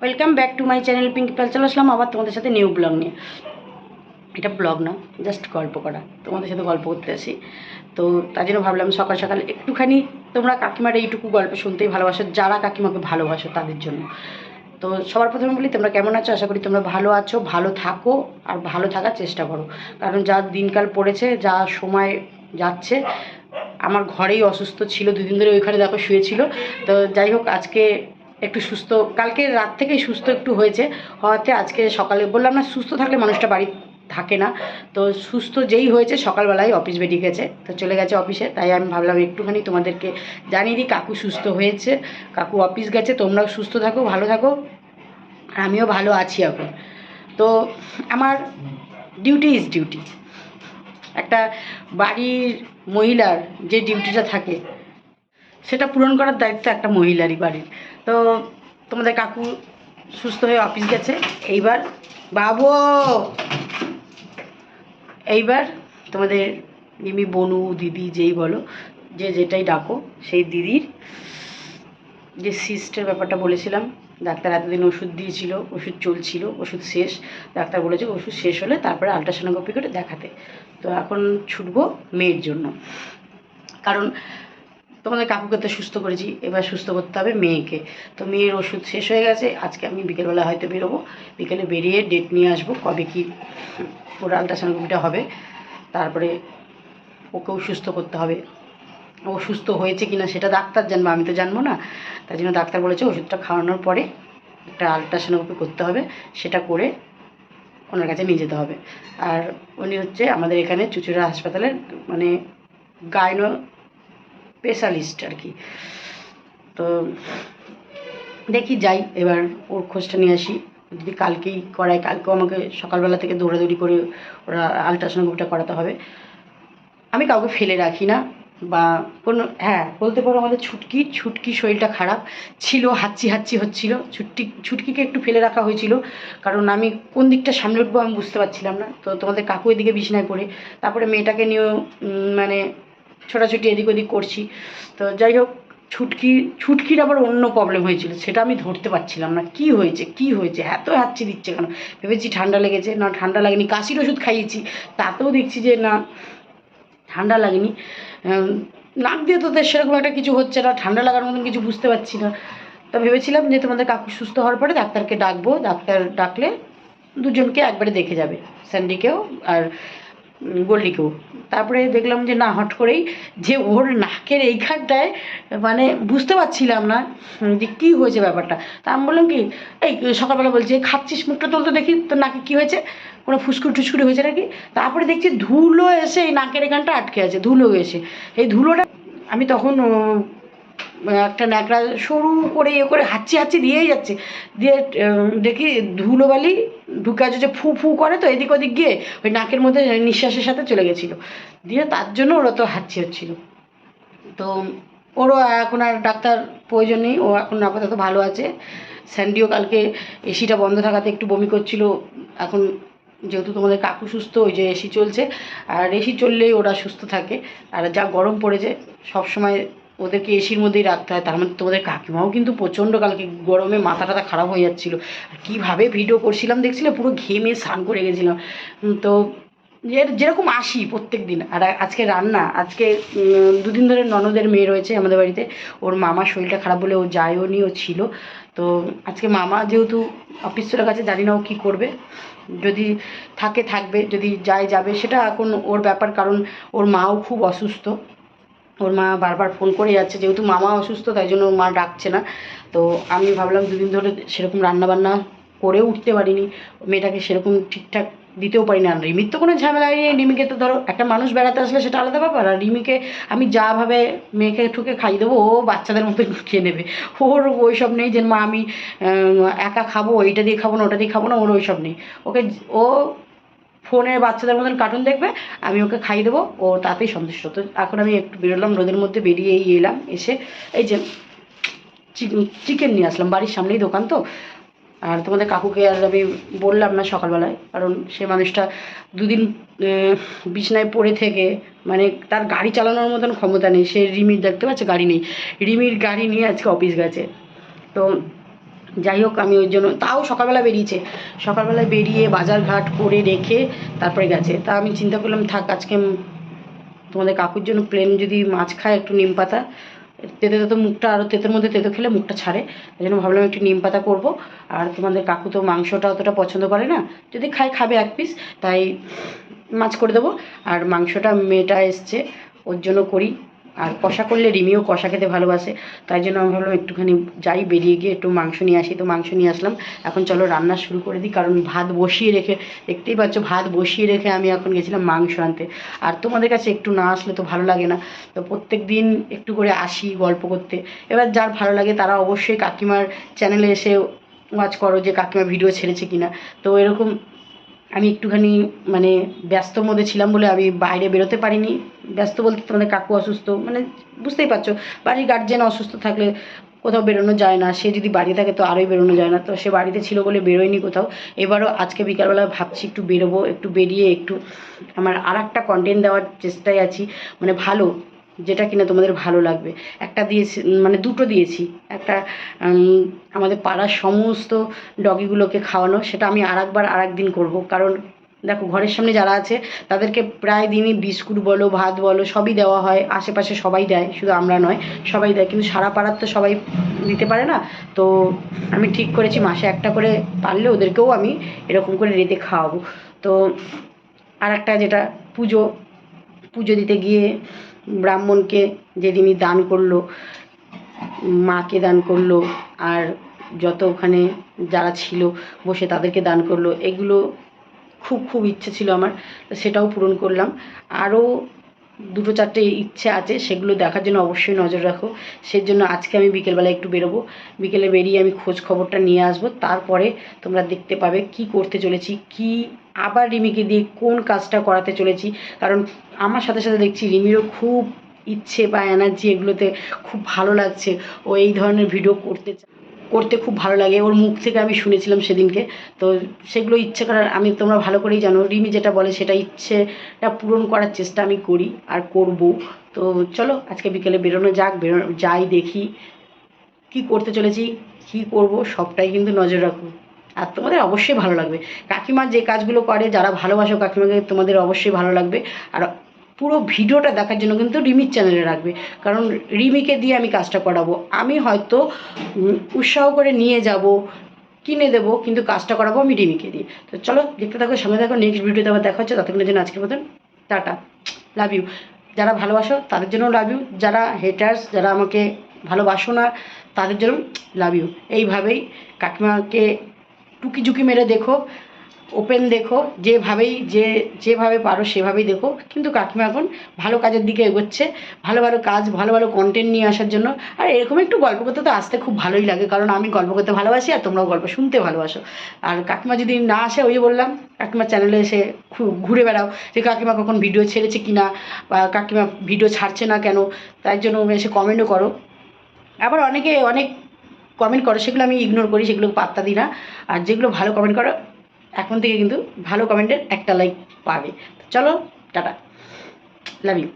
Welcome back to my channel pink Pal চলে আসলাম আবার তোমাদের সাথে নিউ ব্লগ নিয়ে। এটা ব্লগ না জাস্ট গল্প করা। তোমাদের সাথে গল্প করতে আসি। তো তার জন্য ভাবলাম সকাল সকাল একটুখানি তোমরা কাকিমার এইটুকু গল্প শুনতেই ভালোবাসো, যারা কাকিমাকে ভালোবাসো তাদের জন্য। তো সবার প্রথমে বলি, তোমরা কেমন আছো? আশা করি তোমরা ভালো আছো, ভালো থাকো আর ভালো থাকার চেষ্টা করো। কারণ যা দিনকাল পড়েছে, যা সময় যাচ্ছে, আমার ঘরেই অসুস্থ ছিল, দুদিন ধরে ওইখানে দেখো শুয়েছিল। তো যাই হোক, আজকে একটু সুস্থ, কালকে রাত থেকেই সুস্থ একটু হয়েছে। হওয়াতে আজকে সকালে বললাম না, সুস্থ থাকলে মানুষটা বাড়ি থাকে না। তো সুস্থ যেই হয়েছে, সকালবেলায় অফিস বেরিয়ে গেছে। তো চলে গেছে অফিসে, তাই আমি ভাবলাম একটুখানি তোমাদেরকে জানিয়ে দিই, কাকু সুস্থ হয়েছে। কাকু অফিস গেছে, তোমরাও সুস্থ থাকো, ভালো থাকো। আর আমিও ভালো আছি এখন। তো আমার ডিউটি ইজ ডিউটি। একটা বাড়ির মহিলার যে ডিউটিটা থাকে, সেটা পূরণ করার দায়িত্ব একটা মহিলারই বাড়ির। তো তোমাদের কাকু সুস্থ হয়ে অফিস গেছে। এইবার বাবু! এইবার তোমাদের মিমি, বনু, দিদি যেই বলো, যে যেটাই ডাকো, সেই দিদির যে সিস্টের ব্যাপারটা বলেছিলাম, ডাক্তার এতদিন ওষুধ দিয়েছিল, ওষুধ চলছিল, ওষুধ শেষ। ডাক্তার বলেছে ওষুধ শেষ হলে তারপরে আলট্রাসোনোগ্রাফি করে দেখাতে। তো এখন ছুটবো মেয়ের জন্য। কারণ তোমাদের কাকুকে তো সুস্থ করেছি, এবার সুস্থ করতে হবে মেয়েকে। তো মেয়ের ওষুধ শেষ হয়ে গেছে, আজকে আমি বিকেলবেলা হয়তো বেরোবো। বিকেলে বেরিয়ে ডেট নিয়ে আসব, কবে কি ওর আলট্রাসোনোগ্রাফিটা হবে। তারপরে ওকেও সুস্থ করতে হবে। ও সুস্থ হয়েছে কিনা সেটা ডাক্তার জানব, আমি তো জানব না। তার জন্য ডাক্তার বলেছে ওষুধটা খাওয়ানোর পরে একটা আলট্রাসোনোগ্রাফি করতে হবে, সেটা করে ওনার কাছে নিয়ে যেতে হবে। আর উনি হচ্ছে আমাদের এখানে চুচুড়া হাসপাতালের মানে গাইনো স্পেশালিস্ট আর কি। তো দেখি যাই, এবার ওর খোঁজটা নিয়ে আসি। যদি কালকেই করায়, কালকেও আমাকে সকালবেলা থেকে দৌড়াদৌড়ি করে ওরা আলট্রাসোনোগ্রাফিটা করাতে হবে। আমি কাউকে ফেলে রাখি না বা কোনো হ্যাঁ বলতে পারো আমাদের ছুটকি ছুটকি শরীরটা খারাপ ছিল, হাঁচি হাঁচি হচ্ছিল, ছুটকি, ছুটকিকে একটু ফেলে রাখা হয়েছিল। কারণ আমি কোন দিকটা সামনে উঠবো আমি বুঝতে পারছিলাম না। তো তোমাদের কাকু এদিকে বিছনায় পড়ে, তারপরে মেয়েটাকে নিয়েও মানে ছোটাছুটি এদিক ওদিক করছি। তো যাই হোক, ছুটকি, ছুটকির আবার অন্য প্রবলেম হয়েছিল, সেটা আমি ধরতে পারছিলাম না। কি হয়েছে? কি হয়েছে? এত হাঁচি দিচ্ছে কেন? ভেবেছি ঠান্ডা লেগেছে। না, ঠান্ডা লাগেনি, কাশির ওষুধ খাইয়েছি, তাতেও দেখছি যে না, ঠান্ডা লাগেনি। নাক দিয়ে তো সেরকম একটা কিছু হচ্ছে না, ঠান্ডা লাগার মতন কিছু বুঝতে পারছি না। তো ভেবেছিলাম যে তোমাদের কাকু সুস্থ হওয়ার পরে ডাক্তারকে ডাকবো, ডাক্তার ডাকলে দুজনকে একবারে দেখে যাবে, স্যান্ডিকেও, আর উম, গোল্ডিকেও তারপরে দেখলাম যে না হট করেই যে ওর নাকের এইখানটায় মানে বুঝতে পারছিলাম না যে কী হয়েছে ব্যাপারটা। তা আমি বললাম কি এই সকালবেলা বলছি "এই খাচ্ছিস মুখটা তুলতে দেখি তোর নাকে কী হয়েছে? কোনো ফুসকুড়ি টুসকুড়ি হয়েছে নাকি? তারপরে দেখছি ধুলো এসে এই নাকের এখানটা আটকে আছে ধুলো এসে। এই ধুলোটা আমি তখন একটা ন্যাকড়া সরু করে ইয়ে করে হাঁচি হাঁচি দিয়েই যাচ্ছে। দিয়ে দেখি ধুলোবালি ঢুকে আছে যে ফু ফু করে, তো এদিক ওদিক গিয়ে ওই নাকের মধ্যে নিঃশ্বাসের সাথে চলে গেছিল। দিয়ে তার জন্য ওরা তো হাঁচি হচ্ছিল। তো ওরও এখন আর ডাক্তার প্রয়োজন নেই, ও এখন আপাতত ভালো আছে। স্যান্ডিও কালকে এসিটা বন্ধ থাকাতে একটু বমি করছিল। এখন যেহেতু তোমাদের কাকু সুস্থ, ওই যে এসি চলছে। আর এসি চললেই ওরা সুস্থ থাকে। আর যা গরম পড়েছে সব সময় ওদেরকে এসির মধ্যেই রাখতে হয়। তার মধ্যে তোমাদের কাকিমাও কিন্তু প্রচণ্ড কালকে গরমে মাথা টাথা খারাপ হয়ে যাচ্ছিল। আর কীভাবে ভিডিও করছিলাম দেখছিলে? পুরো ঘেমে স্নান করে গেছিলাম। তো যে- যেরকম আসি প্রত্যেক দিন আর আজকে রান্না, আজকে দুদিন ধরে ননদের মেয়ে রয়েছে আমাদের বাড়িতে। ওর মামার শরীরটা খারাপ বলে ও যায়ও নি, ও ছিল। তো আজকে মামা যেহেতু অফিস চলে গেছে জানি না ও কী করবে। যদি থাকে, থাকবে। যদি যায়, যাবে, সেটা এখন ওর ব্যাপার। কারণ ওর মাও খুব অসুস্থ। ওর মা বারবার ফোন করে যাচ্ছে, যেহেতু মামা অসুস্থ, তাই জন্য ওর মা ডাকছে না। তো আমি ভাবলাম দুদিন ধরে সেরকম রান্নাবান্না করে উঠতে পারিনি। মেয়েটাকে সেরকম ঠিকঠাক দিতেও পারি না রিমির তো কোনো ঝামেলা নেই। রিমিকে তো ধরো, একটা মানুষ বেড়াতে আসলে সেটা আলাদা ব্যাপার। আর রিমিকে আমি যাভাবে মেয়েকে ঠুকে খাইয়ে দেবো, ও বাচ্চাদের মতো খেয়ে নেবে। ওর ওই সব নেই যে, মা, আমি একা খাব, এইটা দিয়ে খাব না, ওটা দিয়ে খাব না, ওর ওই সব নেই। ওকে, ও ফোনে বাচ্চাদের মতন কার্টুন দেখবে, আমি ওকে খাইয়ে দেবো, ও তাতেই সন্তুষ্ট। তো এখন আমি একটু বেরোলাম, রোদের মধ্যে বেরিয়েই এলাম, এসে এই যে চিকেন নিয়ে আসলাম, বাড়ির সামনেই দোকান তো। আর তোমাদের কাকুকে আর আমি বললাম না সকালবেলায়, কারণ সে মানুষটা দুদিন বিছনায় পড়ে থেকে মানে তার গাড়ি চালানোর মতন ক্ষমতা নেই, সে রিমির দেখতে পাচ্ছে গাড়ি নেই। রিমির গাড়ি নিয়ে আজকে অফিস গেছে। তো যাই হোক, আমি ওই জন্য তাও সকালবেলা বেরিয়েছে। সকালবেলা বেরিয়ে বাজার ঘাট করে রেখে তারপরে গেছে। তা আমি চিন্তা করলাম, থাক, আজকে তোমাদের কাকুর জন্য প্লেন যদি মাছ খায় একটু নিম পাতা। তেতে তো মুখটা আরও তেতের মধ্যে তেতো খেলে মুখটা ছাড়ে। ওই জন্য ভাবলাম একটু নিম পাতা করব। আর তোমাদের কাকু তো মাংসটা অতটা পছন্দ করে না। যদি খায়, খাবে এক পিস তাই মাছ করে দেবো। আর মাংসটা মেয়েটা এসছে, ওর জন্য করি। আর কষা করলে রিমিও কষা খেতে ভালোবাসে, তাই জন্য আমি ভাবলাম একটুখানি যাই, বেরিয়ে গিয়ে একটু মাংস নিয়ে আসি, তো মাংস নিয়ে আসলাম। এখন চলো রান্না শুরু করে দিই, কারণ ভাত বসিয়ে রেখে, দেখতেই পাচ্ছ ভাত বসিয়ে রেখে আমি এখন গেছিলাম মাংস আনতে। আর তোমাদের কাছে একটু না আসলে তো ভালো লাগে না, তো প্রত্যেক দিন একটু করে আসি গল্প করতে। এবার যার ভালো লাগে তারা অবশ্যই কাকিমার চ্যানেলে এসে ওয়াচ করো যে কাকিমা ভিডিও ছেড়েছে কিনা। তো এরকম আমি একটুখানি মানে ব্যস্তর মধ্যে ছিলাম বলে আমি বাইরে বেরোতে পারিনি। ব্যস্ত বলতে তোমাদের কাকু অসুস্থ মানে বুঝতেই পারছ, বাড়ির গার্জেন অসুস্থ থাকলে কোথাও বেরোনো যায় না। সে যদি বাড়ি থাকে তো আরোই বেরোনো যায় না। তো সে বাড়িতে ছিল বলে বেরোয়নি কোথাও। এবারও আজকে বিকালবেলা ভাবছি একটু বেরোবো, একটু বেরিয়ে একটু আমার আর একটা কন্টেন্ট দেওয়ার চেষ্টায় আছি। মানে ভালো যেটা কিনা তোমাদের ভালো লাগবে। একটা দিয়েছি মানে দুটো দিয়েছি। একটা আমাদের পাড়ার সমস্ত ডগিগুলোকে খাওয়ানো, সেটা আমি আর একবার আর একদিন করব। কারণ দেখো, ঘরের সামনে যারা আছে, তাদেরকে প্রায় দিনই বিস্কুট বলো, ভাত বলো, সবই দেওয়া হয়। আশেপাশে সবাই দেয়, শুধু আমরা নয়, সবাই দেয়। কিন্তু সারা পাড়ার তো সবাই দিতে পারে না। তো আমি ঠিক করেছি, মাসে একটা করে পারলে ওদেরকেও আমি এরকম করে রেতে খাওয়াবো। তো আর একটা যেটা, পুজো পুজো দিতে গিয়ে ব্রাহ্মণকে যেদিনই দান করল, মাকে দান করল, আর যত ওখানে যারা ছিল বসে তাদেরকে দান করল, এগুলো খুব খুব ইচ্ছে ছিল আমার সেটাও পূরণ করলাম। আরও দুটো চারটে ইচ্ছে আছে, সেগুলো দেখার জন্য অবশ্যই নজর রাখো। সেই জন্য আজকে আমি বিকেলবেলা একটু বেরোবো। বিকেলে বেরিয়ে আমি খোঁজ খবরটা নিয়ে আসব। তারপরে তোমরা দেখতে পাবে কি করতে চলেছি, কি আবার রিমিকে দিয়ে কোন কাজটা করাতে চলেছি। কারণ আমার সাথে সাথে দেখছি রিমিরও খুব ইচ্ছে বা এনার্জি এগুলোতে খুব ভালো লাগছে। ও এই ধরনের ভিডিও করতে চা- করতে খুব ভালো লাগে। ওর মুখ থেকে আমি শুনেছিলাম সেদিনকে। তো সেগুলো ইচ্ছে করার, আমি তোমরা ভালো করেই জানো। রিমি যেটা বলে সেটা ইচ্ছেটা পূরণ করার চেষ্টা আমি করি আর করব। তো চলো, আজকে বিকেলে বেরোনো যাক, বেরো, যাই দেখি কি করতে চলেছি, কি করব, সবটাই কিন্তু নজর রাখব আর তোমাদের অবশ্যই ভালো লাগবে। কাকিমা যে কাজগুলো করে, যারা ভালোবাসো কাকিমাকে, তোমাদের অবশ্যই ভালো লাগবে। আর পুরো ভিডিওটা দেখার জন্য কিন্তু রিমির চ্যানেলে রাখবে। কারণ রিমিকে দিয়ে আমি কাজটা করাবো। আমি হয়তো উৎসাহ করে নিয়ে যাব, কিনে দেবো, কিন্তু কাজটা করাবো আমি রিমিকে দিয়ে। তো চলো, দেখতে থাকো সঙ্গে থাকো নেক্সট ভিডিওতে আবার দেখা হচ্ছে। ততক্ষণের জন্য আজকের মতন, টাটা। লাভ ইউ যারা ভালোবাসো, তাদের জন্য লাভ ইউ যারা হেটার্স যারা আমাকে ভালোবাসো না, তাদের জন্য লাভ ইউ এইভাবেই কাকিমাকে টুকি ঝুঁকি মেরে দেখো। ওপেন দেখো, যেভাবেই, যে, যেভাবে পারো সেভাবেই দেখো। কিন্তু কাকিমা এখন ভালো কাজের দিকে এগোচ্ছে, ভালো ভালো কাজ, ভালো ভালো কন্টেন্ট নিয়ে আসার জন্য। আর এরকম একটু গল্প করতে তো আসতে খুব ভালোই লাগে, কারণ আমি গল্প করতে ভালোবাসি আর তোমরাও গল্প শুনতে ভালোবাসো। আর কাকিমা যদি না আসে, ওই বললাম কাকিমার চ্যানেলে এসে ঘুরে বেড়াও, যে কাকিমা কখন ভিডিও ছেড়েছে কি না বা কাকিমা ভিডিও ছাড়ছে না কেন, তাই জন্য এসে কমেন্টও করো। আবার অনেকে অনেক কমেন্ট করো, সেগুলো আমি ইগনোর করি সেগুলো পাত্তা দিই না। আর যেগুলো ভালো কমেন্ট করো এখন থেকে কিন্তু ভালো কমেন্টের একটা লাইক পাবে। চলো টাটা। Love you